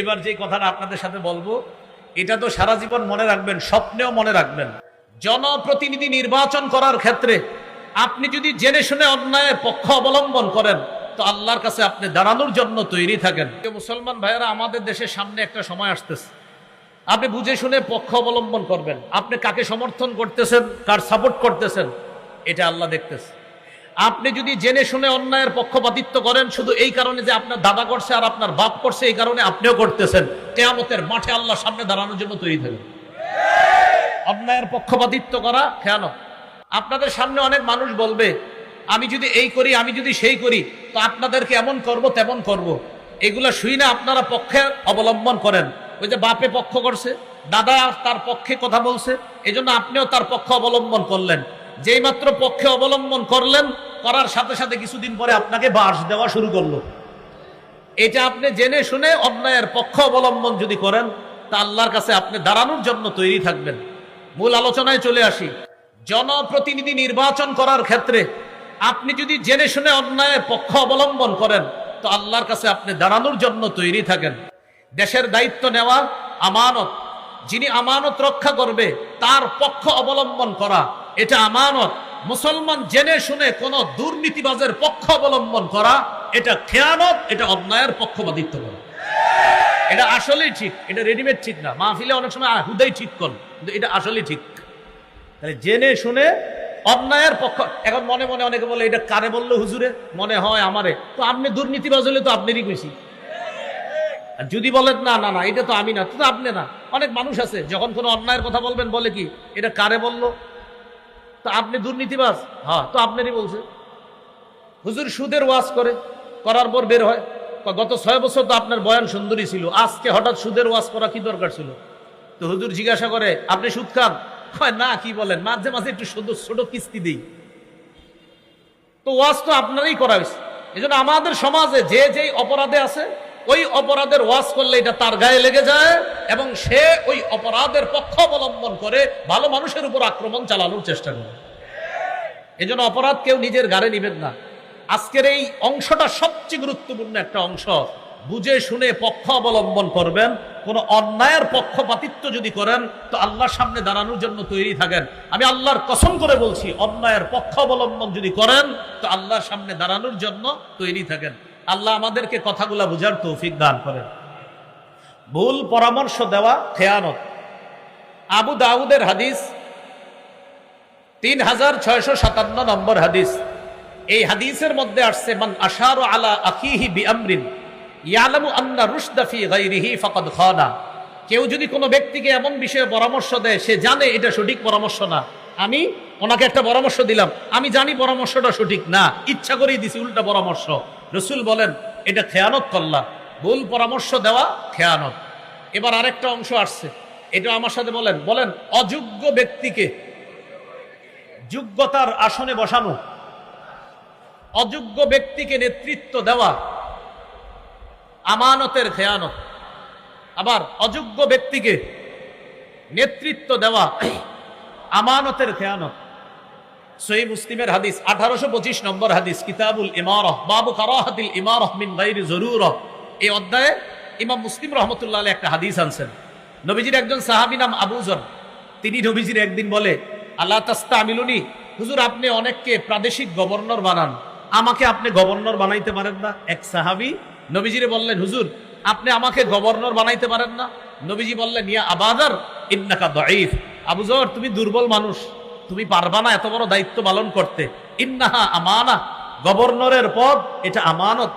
এবার যে কথাটা আপনাদের সাথে বলব, এটা তো সারা জীবন মনে রাখবেন, স্বপ্নেও মনে রাখবেন। জনপ্রতিনিধি নির্বাচন করার ক্ষেত্রে আপনি যদি জেনে শুনে অন্যায়ের পক্ষ অবলম্বন করেন, তো আল্লাহর কাছে আপনি দাঁড়ানোর জন্য তৈরি থাকেন। মুসলমান ভাইয়েরা, আমাদের দেশের সামনে একটা সময় আসতেছে। আপনি বুঝে শুনে পক্ষ অবলম্বন করবেন। আপনি কাকে সমর্থন করতেছেন, কার সাপোর্ট করতেছেন, এটা আল্লাহ দেখতেছে। আপনি যদি জেনে শুনে অন্যায়ের পক্ষপাতিত্ব করেন, শুধু এই কারণে যে আপনার দাদা করছে আর আপনার বাপ করছে, এই কারণে আপনিও করতেছেন। কেয়ামতের মাঠে আল্লাহ সামনে দাঁড়ানোর জন্য তৈরি থাকেন। অন্যায়ের পক্ষপাতিত্ব করা কেন আপনাদের সামনে অনেক মানুষ বলবে, আমি যদি এই করি, আমি যদি সেই করি, তো আপনাদেরকে এমন করব, তেমন করব। এগুলা শুই না আপনারা পক্ষে অবলম্বন করেন। ওই যে বাপে পক্ষ করছে, দাদা তার পক্ষে কথা বলছে, এজন্য আপনিও তার পক্ষ অবলম্বন করলেন। যেই মাত্র পক্ষে অবলম্বন করলেন করার সাথে সাথে কিছুদিন পরে আপনাকে বাস দেওয়া শুরু করল। এটা আপনি জেনে শুনে অন্যায়ের পক্ষ অবলম্বন যদি করেন, তা আল্লাহর কাছে আপনি দাঁড়ানোর জন্য তৈরি থাকবেন। মূল আলোচনায় চলে আসি। জনপ্রতিনিধি নির্বাচন করার ক্ষেত্রে আপনি যদি জেনে শুনে অন্যায়ের পক্ষ অবলম্বন করেন, তো আল্লাহর কাছে আপনি দাঁড়ানোর জন্য তৈরি থাকেন। দেশের দায়িত্ব নেওয়া আমানত, যিনি আমানত রক্ষা করবে, তার পক্ষ অবলম্বন করা, এটা আমানত। মুসলমান জেনে শুনে কোন দুর্নীতিবাজের পক্ষ অবলম্বন করা, এটা খেয়ানত, এটা অন্যায়ের পক্ষপাতিত্ব করা এটা আসলেই ঠিক, এটা রেডিমেড ঠিক না। মাহফিলে অনেক সময় হুদাই ঠিক কর, কিন্তু এটা আসলেই ঠিক। তাহলে জেনে শুনে অন্যায়ের পক্ষ, এখন মনে মনে অনেকে বলে, এটা কারে বলল হুজুরে? মনে হয় আমারে। তো আপনি দুর্নীতিবাজ হলে তো আপনারই বেশি আর যদি বলেন, না না না, এটা তো আমি না তো আপনি না। অনেক মানুষ আছে, যখন কোনো অন্যায়ের কথা বলবেন, বলে কি, এটা কারে বলল? তো আপনি দুর্নীতিবাজ। হ্যাঁ তো আপনারই বলছে। হুজুর সুদের ওয়াজ করে, করার পর বের হয়। গত ছয় বছর তো আপনার বয়ান সুন্দরী ছিল। আজকে হঠাৎ সুদের ওয়াজ করা কি দরকার ছিল? তো হুজুর জিজ্ঞাসা করে, আপনি সুদ খান? হয়, না, কি বলেন? মাঝে মাঝে একটু ছোট ছোট কিস্তি দিই। তো ওয়াজ তো আপনারই করা হয়েছে। এই জন্য আমাদের সমাজে যে যেই অপরাধে আছে, ওই অপরাধের ওয়াজ করলে এটা তার গায়ে লেগে যায় এবং সে ওই অপরাধের পক্ষ অবলম্বন করে ভালো মানুষের উপর আক্রমণ চালানোর চেষ্টা করে। এই জন্য অপরাধ কেউ নিজের গাড়ে নিবেন না। আজকের এই অংশটা সবচেয়ে গুরুত্বপূর্ণ একটা অংশ। বুঝে শুনে পক্ষ অবলম্বন করবেন, কোন অন্যায়ের পক্ষপাতিত্ব যদি করেন, তো আল্লাহর সামনে দাঁড়ানোর জন্য তৈরি থাকেন। আমি আল্লাহর কসম করে বলছি, অন্যায়ের পক্ষ অবলম্বন যদি করেন, তো আল্লাহর সামনে দাঁড়ানোর জন্য তৈরি থাকেন। আল্লাহ আমাদেরকে কথাগুলা বুঝার তৌফিক দান করেন। ভুল পরামর্শ দেওয়া খেয়ানত। আবু দাউদের হাদিস তিন হাজার ছয়শো সাতান্ন নম্বর হাদিস। এই হাদিসের মধ্যে আসছে, মান আশারু আলা আখিহি বি আমরিন ইয়ালামু আন্না রুশদা ফি গায়রিহি ফাকাদ খানা। কেউ যদি কোনো ব্যক্তিকে এমন বিষয়ে পরামর্শ দেয়, সে জানে এটা সঠিক পরামর্শ না। আমি ওনাকে একটা পরামর্শ দিলাম, আমি জানি পরামর্শটা সঠিক না, ইচ্ছা করেই দিছি উল্টা পরামর্শ। রসুল বলেন, এটা খেয়ানত করলাম ভুল পরামর্শ দেওয়া খেয়ানত। এবার আরেকটা অংশ আসছে, এটা আমার সাথে বলেন বলেন, অযোগ্য ব্যক্তিকে যোগ্যতার আসনে বসানো, অযোগ্য ব্যক্তিকে নেতৃত্ব দেওয়া, আমানতের খেয়ানত, আবার অযোগ্য ব্যক্তিকে নেতৃত্ব দেওয়া, আমানতের খেয়ানত। সহি মুসলিমের হাদিস, আঠারোশো পঁচিশ নম্বর হাদিস, কিতাবুল ইমারহ, বাবু কারাহাতিল ইমারহ মিন গাইরি জরুর এই অধ্যায়ে ইমাম মুসলিম রহমতুল্লাহ একটা হাদিস আনছেন। নবীজির একজন সাহাবী নাম আবুজন তিনি নবীজির একদিন বলে আল্লাহ তাস্তা আমিলুনি হুজুর, আপনি অনেককে প্রাদেশিক গভর্নর বানান। আমাকে আপনি গভর্নর বানাইতে পারেন না। এক সাহাবী নবীজিরে বললেন, হুজুর, আপনি আমাকে গভর্নর বানাইতে পারেন না? নবীজি বললেন, ইয়া আবাদার, ইন্নাকা দঈফ। আবুজর তুমি দুর্বল মানুষ। তুমি পারবা না এত বড় দায়িত্ব পালন করতে। ইন্নাহা আমানা। গভর্নরের পদ, এটা আমানত।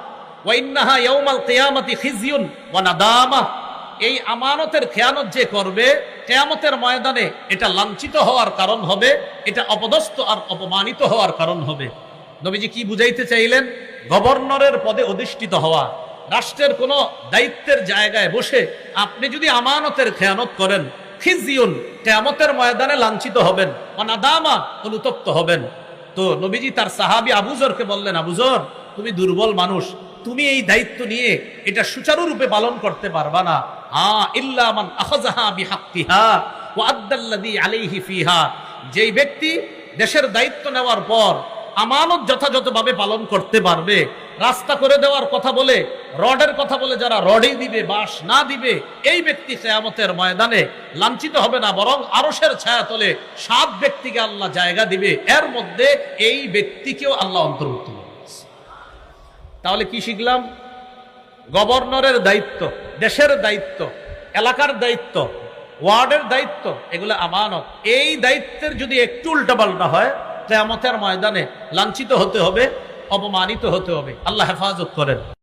ওয়া ইন্নাহা ইয়াউমাল কিয়ামাতি খিজিয়ুন ওয়া নাদামা। এই আমানতের খেয়ানত যে করবে, কেয়ামতের ময়দানে এটা লাঞ্ছিত হওয়ার কারণ হবে, এটা অপদস্থ আর অপমানিত হওয়ার কারণ হবে। নবীজি কি বুঝাইতে চাইলেন? গভর্নরের পদে অধিষ্ঠিত হওয়া। রাষ্ট্রের কোনো দায়িত্বের জায়গায় বসে আপনি যদি আমানতের খেয়ানত করেন, খিজিউন, কেয়ামতের ময়দানে লাঞ্ছিত হবেন, অনাদামা, অনুতপ্ত হবেন। তো নবীজি তার সাহাবি আবুজরকে বললেন আবুজর তুমি দুর্বল মানুষ, তুমি এই দায়িত্ব নিয়ে এটা সুচারুরূপে পালন করতে পারবা না। হা যেই ব্যক্তি দেশের দায়িত্ব নেওয়ার পর আমানত যথাযথভাবে পালন করতে পারবে, রাস্তা করে দেওয়ার কথা বলে, রডের কথা বলে যারা রডই দিবে বাস না দিবে, এই ব্যক্তি কেয়ামতের ময়দানে লাঞ্ছিত হবে না, বরং আরসের ছায়া তলে সাত ব্যক্তিকে আল্লাহ জায়গা দিবে। এর মধ্যে এই ব্যক্তিকেও আল্লাহ অন্তর্ভুক্ত তাহলে কি শিখলাম? গভর্নরের দায়িত্ব। দেশের দায়িত্ব, এলাকার দায়িত্ব, ওয়ার্ডের দায়িত্ব, এগুলো আমানত। এই দায়িত্বের যদি একটু উল্টাপাল্টা হয়, কেয়ামতের ময়দানে লাঞ্ছিত হতে হবে, অপমানিত হতে হবে। আল্লাহ হেফাজত করেন।